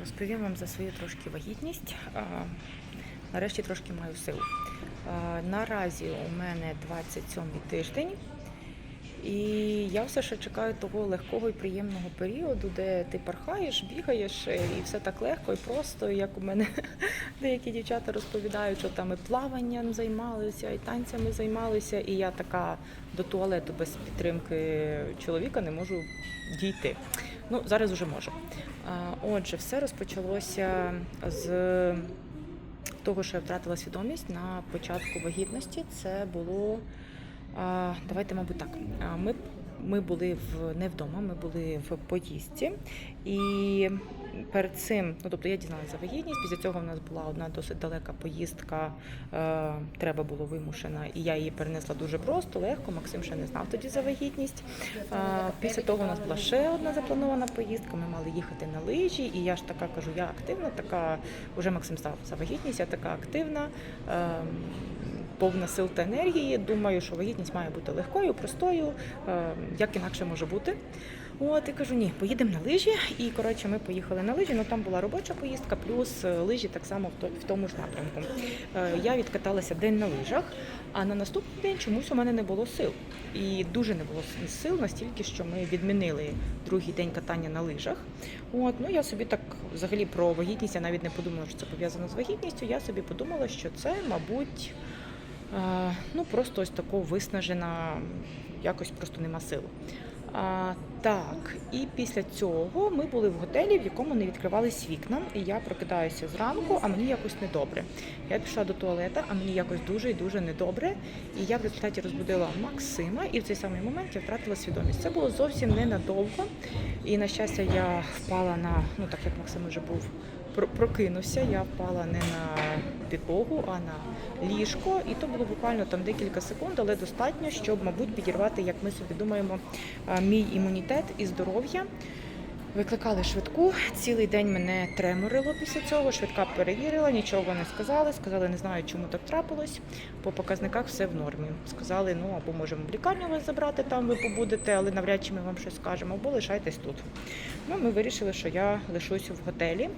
розповім вам за свою трошки вагітність. Нарешті трошки маю силу. Наразі у мене 27-й тиждень, і я все ще чекаю того легкого і приємного періоду, де ти пархаєш, бігаєш, е, і все так легко і просто, як у мене деякі дівчата розповідають, що там і плаванням займалися, і танцями займалися, і я така до туалету без підтримки чоловіка не можу дійти. Ну, зараз уже можу. Отже, все розпочалося з того, що я втратила свідомість на початку вагітності. Це було давайте, мабуть, так. Ми, ми були в не вдома, ми були в поїздці, і перед цим, ну тобто я дізналася за вагітність. Після цього в нас була одна досить далека поїздка. Е, треба було вимушена, і я її перенесла дуже просто, легко. Максим ще не знав тоді за вагітність. Е, після того у нас була ще одна запланована поїздка. Ми мали їхати на лижі, і я ж така кажу, я активна, така вже Максим став за вагітність, я така активна. Е, повна сил та енергії. Думаю, що вагітність має бути легкою, простою, е, як інакше може бути. От і кажу, ні, поїдемо на лижі. І коротше, ми поїхали на лижі. Ну там була робоча поїздка, плюс е, лижі так само в тому ж напрямку. Е, Я відкаталася день на лижах, а на наступний день чомусь у мене не було сил. І дуже не було сил настільки, що ми відмінили другий день катання на лижах. От, ну я собі так взагалі про вагітність, я навіть не подумала, що це пов'язано з вагітністю. Я собі подумала, що це, мабуть, ну просто ось тако виснажена, якось просто нема сил. А, так, і після цього ми були в готелі, в якому не відкривались вікна. І я прокидаюся зранку, а мені якось недобре. Я пішла до туалета, а мені якось дуже і дуже недобре. І я в результаті розбудила Максима, і в цей самий момент я втратила свідомість. Це було зовсім ненадовго. І на щастя, я впала на ну так як Максим вже був прокинувся, я впала не на підлогу, а на ліжко. І то було буквально там декілька секунд, але достатньо, щоб, мабуть, підірвати, як ми собі думаємо, мій імунітет і здоров'я. Викликали швидку. Цілий день мене треморило після цього. Швидка перевірила, нічого не сказали. Сказали, не знаю, чому так трапилось. По показниках все в нормі. Сказали, ну або можемо в лікарню вас забрати, там ви побудете, але навряд чи ми вам щось скажемо, або лишайтесь тут. Ну, ми вирішили, що я лишусь в готелі.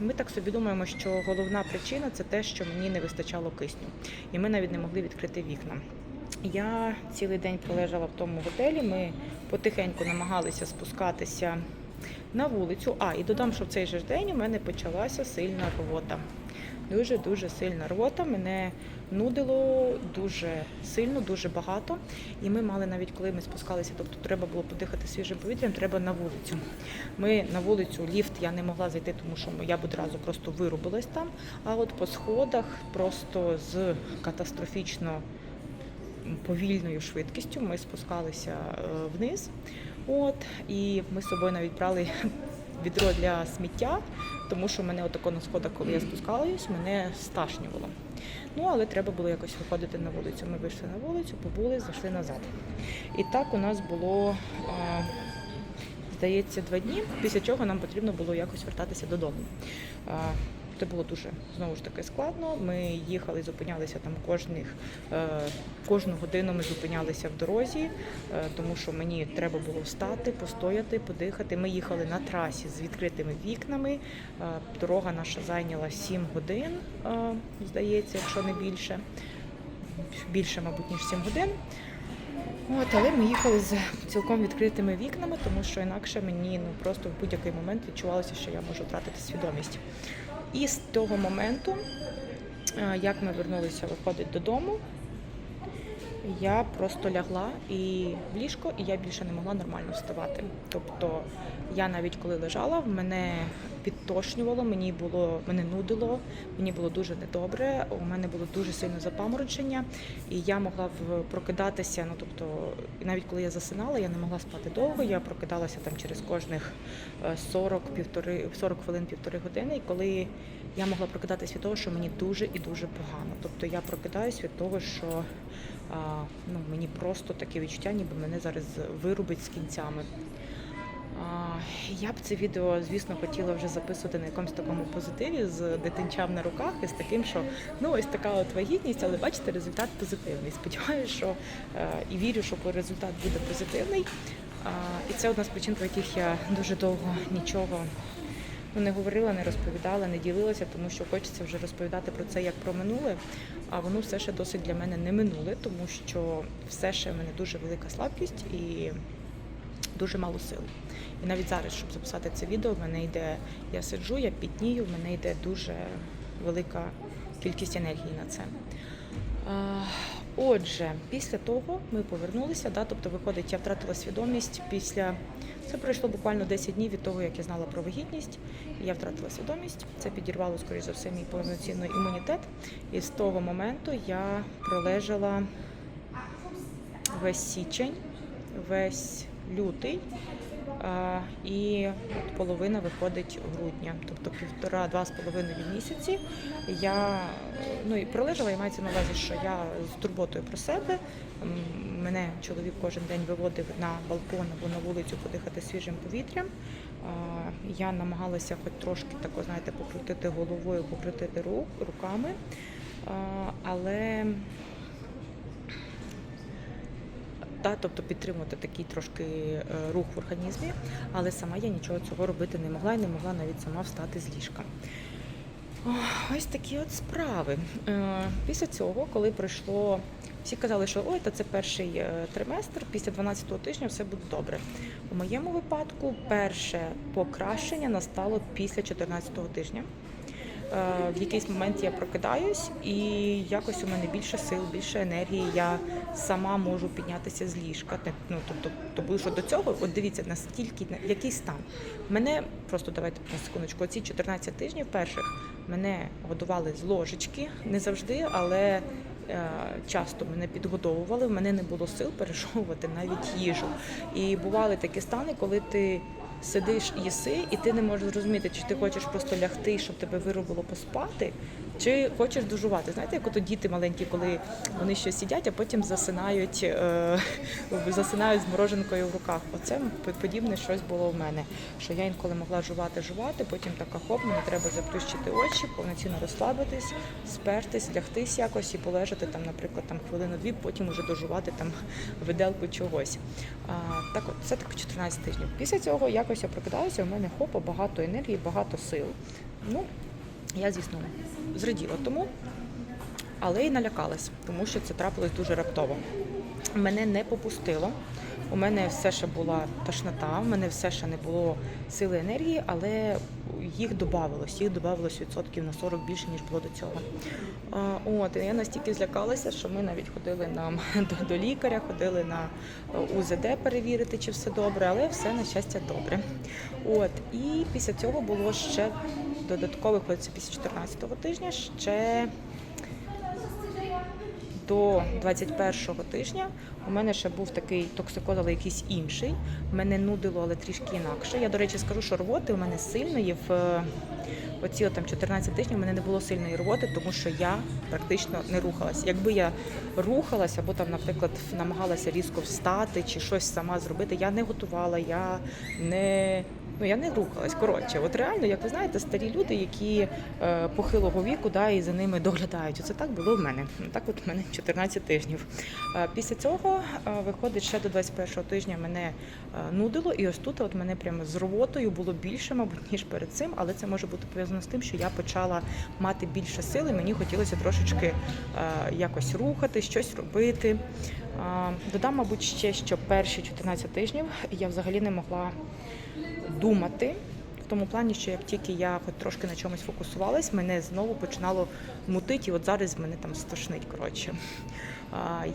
Ми так собі думаємо, що головна причина це те, що мені не вистачало кисню, і ми навіть не могли відкрити вікна. Я цілий день пролежала в тому готелі. Ми потихеньку намагалися спускатися на вулицю. А, і додам, що в цей же день у мене почалася сильна рвота. Дуже дуже сильна рвота. Мене нудило дуже сильно, дуже багато. І ми мали навіть коли ми спускалися, тобто треба було подихати свіжим повітрям, треба на вулицю. Ми на вулицю, ліфт я не могла зайти, тому що я б одразу просто вирубилась там. А от по сходах просто з катастрофічно повільною швидкістю ми спускалися е, вниз. От, і ми з собою навіть брали відро для сміття, тому що мене отако на сходах, коли я спускалась, мене сташнювало. Ну, але треба було якось виходити на вулицю. Ми вийшли на вулицю, побули, зайшли назад. І так у нас було, здається, два дні, після чого нам потрібно було якось вертатися додому. Це було дуже знову ж таки складно. Ми їхали, зупинялися там кожних е, кожну годину. Ми зупинялися в дорозі, е, тому що мені треба було встати, постояти, подихати. Ми їхали на трасі з відкритими вікнами. Е, Дорога наша зайняла 7 годин, здається, якщо не більше. Більше, мабуть, ніж 7 годин. От, але ми їхали з цілком відкритими вікнами, тому що інакше мені ну просто в будь-який момент відчувалося, що я можу втратити свідомість. І з того моменту, е, як ми вернулися виходить додому, я просто лягла і в ліжко, і я більше не могла нормально вставати. Тобто я навіть коли лежала, в мене підтошнювало, мені було мене нудило, мені було дуже недобре. У мене було дуже сильне запаморочення, і я могла прокидатися. Ну тобто, навіть коли я засинала, я не могла спати довго. Я прокидалася там через кожних е, 40, півтори, 40 хвилин, півтори години. І коли я могла прокидатися від того, що мені дуже і дуже погано. Тобто я прокидаюсь від того, що ну, мені просто таке відчуття, ніби мене зараз вирубить з кінцями. Я б це відео, звісно, хотіла вже записувати на якомусь такому позитиві з дитинчам на руках і з таким, що ну ось така от вагітність, але бачите, результат позитивний. Сподіваюся, що е, і вірю, що результат буде позитивний. І це одна з причин, по яких я дуже довго нічого ну, не говорила, не розповідала, не ділилася, тому що хочеться вже розповідати про це як про минуле. А воно все ще досить для мене не минуле, тому що все ще в мене дуже велика слабкість і дуже мало сил. І навіть зараз, щоб записати це відео, в мене йде, я сиджу, я пітнію, в мене йде дуже велика кількість енергії на це. Отже, після того ми повернулися, да, тобто, виходить, я втратила свідомість після. Це пройшло буквально 10 днів від того, як я знала про вагітність. Я втратила свідомість. Це підірвало, скоріш за все, мій повноцінний імунітет. І з того моменту я пролежала весь січень, весь лютий. А, І половина виходить грудня, тобто півтора-два з половиною місяці. Я ну і пролежала, і мається на увазі, що я з турботою про себе. Мене чоловік кожен день виводив на балкон або на вулицю подихати свіжим повітрям. Я намагалася хоч трошки тако, знаєте, покрутити головою, покрутити ру- руками. Але та, тобто підтримувати такий трошки е, рух в організмі, але сама я нічого цього робити не могла і не могла навіть сама встати з ліжка. Ось такі от справи. Е, Після цього, коли пройшло, всі казали, що ой, та це перший е, триместр, після 12-го тижня все буде добре. У моєму випадку перше покращення настало після 14-го тижня. Е, В якийсь момент я прокидаюсь, і якось у мене більше сил, більше енергії. Я сама можу піднятися з ліжка. Ну тобто, тому що до цього, от дивіться, настільки на- який стан. Мене просто давайте на секундочку. Оці 14 тижнів перших мене годували з ложечки, не завжди, але. е, Часто мене підгодовували, в мене не було сил перешовувати навіть їжу. І бували такі стани, коли ти сидиш їси, і ти не можеш зрозуміти, чи ти хочеш просто лягти, щоб тебе виробило поспати, чи хочеш дожувати. Знаєте, як ото діти маленькі, коли вони щось сидять, а потім засинають, е, засинають з мороженкою в руках. Оце подібне щось було в мене. Що я інколи могла жувати, жувати, потім така хоп, мені треба заплющити очі, повноцінно розслабитись, спертись, лягтись якось і полежати там, наприклад, там хвилину-дві, потім уже дожувати там виделку чогось. А, так от, це так 14 тижнів. Після цього якось я прокидаюся, у мене хопа, багато енергії, багато сил. Ну, я, звісно, зраділа тому, але й налякалась, тому що це трапилось дуже раптово. Мене не попустило. У мене все ще була тошнота, у мене все ще не було сили енергії, але їх додавалось, їх додавалось відсотків на 40 більше, ніж було до цього. От, я настільки злякалася, що ми навіть ходили нам до, до лікаря, ходили на е, УЗД перевірити, чи все добре, але все на щастя добре. От, і після цього було ще додаткових, після 14-го тижня, ще до 21-го тижня у мене ще був такий токсикоз, але якийсь інший. Мене нудило, але трішки інакше. Я, до речі, скажу, що рвоти у мене сильної в е, оці там 14 тижнів мене не було сильної рвоти, тому що я практично не рухалася. Якби я рухалася або там, наприклад, намагалася різко встати чи щось сама зробити, я не готувала, я не. Ну, я не рухалась. Коротше, от реально, як ви знаєте, старі люди, які е, похилого віку, да, і за ними доглядають. Оце так було в мене. Так от в мене 14 тижнів. Е, після цього е, виходить ще до 21 тижня мене е, нудило, і ось тут от мене прямо з рвотою було більше, мабуть, ніж перед цим, але це може бути пов'язано з тим, що я почала мати більше сили. Мені хотілося трошечки е, якось рухати, щось робити. Е, Додам, мабуть, ще що перші 14 тижнів я взагалі не могла думати. Тому плані, що як тільки я хоч трошки на чомусь фокусувалась, мене знову починало мутити, і от зараз мене там стошнить. Коротше.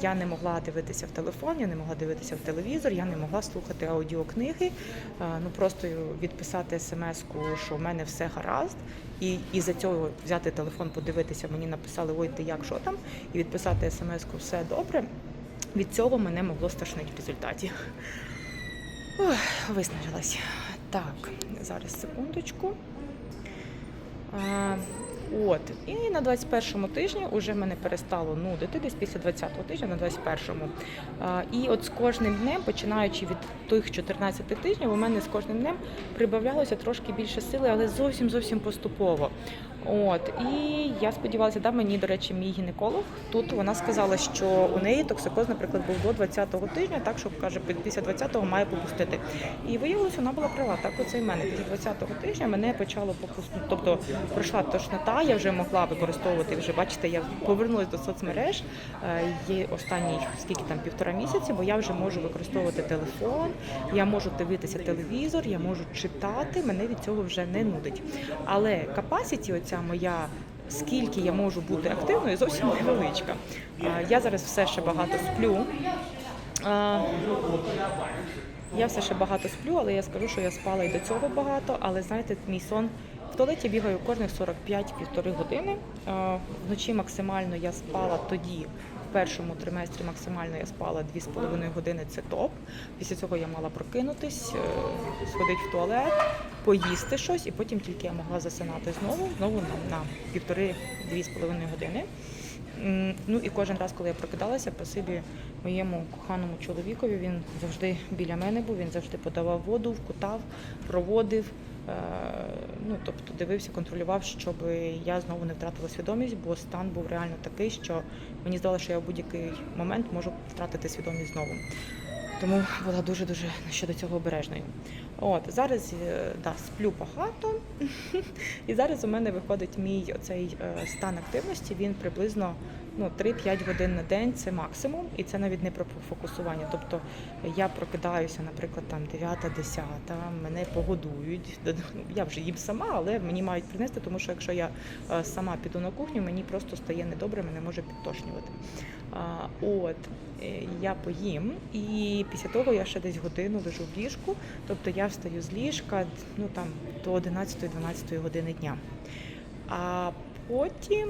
Я не могла дивитися в телефон, я не могла дивитися в телевізор, я не могла слухати аудіокниги, ну просто відписати смс-ку, що в мене все гаразд, і, і за цього взяти телефон, подивитися, мені написали, ой, ти як, що там, і відписати смс-ку все добре. Від цього мене могло стошнити в результаті. Ох, виснажилась. Так, зараз секундочку. А, От і на 21-му тижні вже мене перестало нудити, десь після 20-го тижня на 21-му. А, І от з кожним днем, починаючи від тих 14 тижнів, у мене з кожним днем прибавлялося трошки більше сили, але зовсім зовсім поступово. От і я сподівалася, да, мені, до речі, мій гінеколог. Тут вона сказала, що у неї токсикоз, наприклад, був до 20-го тижня, так що каже, після 20-го має попустити. І виявилося, вона була права. Так оце і мене після 20-го тижня мене почало попустити. Тобто пройшла тошнота, я вже могла використовувати. Вже бачите, я повернулася до соцмереж. Е, Є останній скільки там півтора місяці, бо я вже можу використовувати телефон, я можу дивитися телевізор, я можу читати. Мене від цього вже не нудить. Але capacity оця моя. Скільки я можу бути активною, зовсім невеличка. Я зараз все ще багато сплю. Я все ще багато сплю, але я скажу, що я спала і до цього багато. Але знаєте, мій сон в туалеті бігаю кожних 45-півтори години. Вночі максимально я спала тоді. Першому триместрі максимально я спала 2,5 години, це топ. Після цього я мала прокинутись, е, сходити в туалет, поїсти щось, і потім тільки я могла засинати знову, знову на півтори-дві з половиною години. Ну і кожен раз, коли я прокидалася, спасибі моєму коханому чоловікові, він завжди біля мене був, він завжди подавав воду, вкутав, проводив. Е, Ну, тобто дивився, контролював, щоб я знову не втратила свідомість, бо стан був реально такий, що мені здалося, що я в будь-який момент можу втратити свідомість знову. Тому була дуже дуже щодо цього обережною. От зараз е, да, сплю багато, і зараз у мене виходить мій оцей е, стан активності. Він приблизно ну 3-5 годин на день це максимум, і це навіть не про фокусування. Тобто я прокидаюся, наприклад, там 9-10, мене погодують. Я вже їм сама, але мені мають принести, тому що якщо я е, сама піду на кухню, мені просто стає недобре, мене може підтошнювати. От е, я поїм, і після того я ще десь годину лежу в ліжку. Тобто я встаю з ліжка ну там до 11-12 години дня. А потім,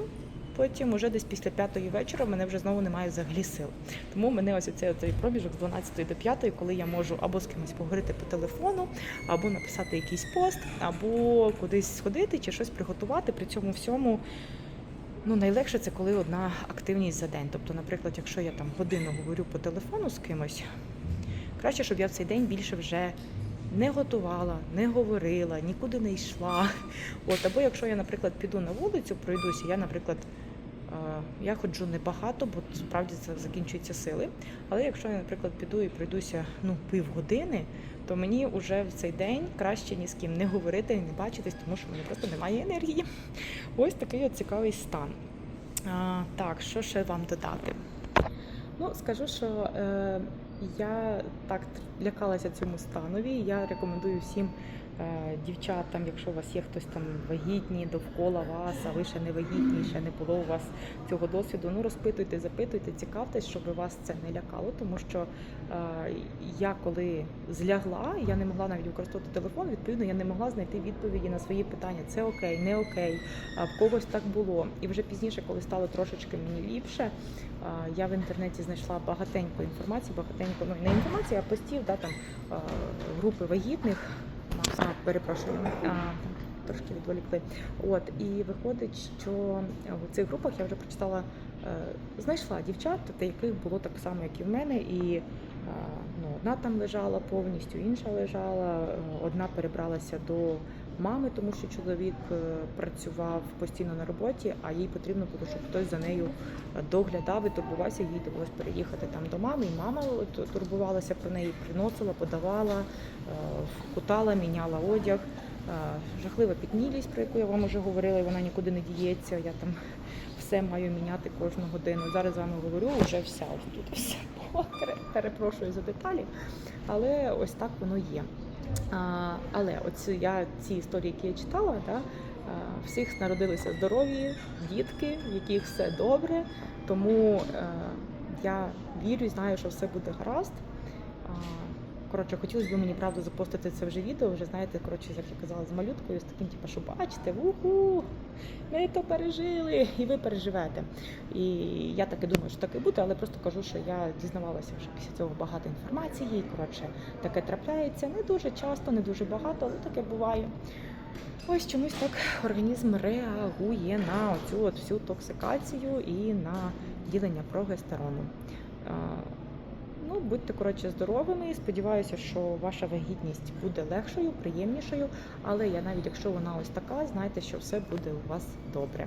потім, уже десь після п'ятої вечора, мене вже знову немає взагалі сил. Тому мене ось оцей, оцей проміжок з 12 до 5, коли я можу або з кимось поговорити по телефону, або написати якийсь пост, або кудись сходити чи щось приготувати. При цьому всьому. Ну, найлегше це коли одна активність за день. Тобто, наприклад, якщо я там годину говорю по телефону з кимось, краще, щоб я в цей день більше вже не готувала, не говорила, нікуди не йшла. От, або якщо я, наприклад, піду на вулицю, пройдуся, я, наприклад, я ходжу небагато, бо справді це закінчуються сили. Але якщо я, наприклад, піду і пройдуся ну, півгодини, то мені вже в цей день краще ні з ким не говорити, і не бачитись, тому що в мене просто немає енергії. Ось такий от цікавий стан. А, так, що ще вам додати? Ну, скажу, що е, я так лякалася цьому станові. Я рекомендую всім е, дівчатам, якщо у вас є хтось там вагітні довкола вас, а ви ще не вагітні, ще не було у вас цього досвіду. Ну розпитуйте, запитуйте, цікавтесь, щоб вас це не лякало, тому що е, я коли злягла, я не могла навіть використовувати телефон. Відповідно, я не могла знайти відповіді на свої питання. Це окей, не окей. А в когось так було. І вже пізніше, коли стало трошечки мені ліпше, я в інтернеті знайшла багатенько інформації, багатенько ну не інформації, а постів, да, там групи вагітних. А, перепрошую, а, трошки відволікли. От і виходить, що в цих групах я вже прочитала, е, знайшла дівчат, та яких було так само, як і в мене, і е, ну, одна там лежала повністю, інша лежала, е, одна перебралася до мами, тому що чоловік е, працював постійно на роботі, а їй потрібно було, щоб хтось за нею е, доглядав і турбувався. Їй довелось переїхати там до мами. І мама турбувалася про неї, приносила, подавала, е, вкутала, міняла одяг. Е, Жахлива піднілість, про яку я вам вже говорила, і вона нікуди не діється. Я там все маю міняти кожну годину. Зараз з вами говорю, вже вся тут все. Перепрошую за деталі, але ось так воно є. А, але оці я ці історії, які я читала, да, всіх народилися здорові дітки, в яких все добре. Тому е, я вірю знаю, що все буде гаразд. Коротше, хотілося б мені правда запостити це вже відео. Вже знаєте, коротше, як я казала, з малюткою, з таким, типу, що бачите, уху, ми то пережили, і ви переживете. І я так і думаю, що так і буде, але просто кажу, що я дізнавалася вже після цього багато інформації. І коротше, таке трапляється не дуже часто, не дуже багато, але таке буває. ось чомусь так організм реагує на цю от всю токсикацію і на ділення прогестерону. Ну, будьте коротше здоровими. Сподіваюся, що ваша вагітність буде легшою, приємнішою. Але я навіть якщо вона ось така, знайте, що все буде у вас добре.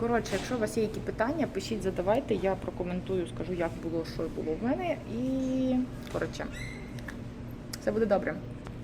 Коротше, якщо у вас є які питання, пишіть, задавайте, я прокоментую, скажу, як було, що було в мене. І коротше, все буде добре.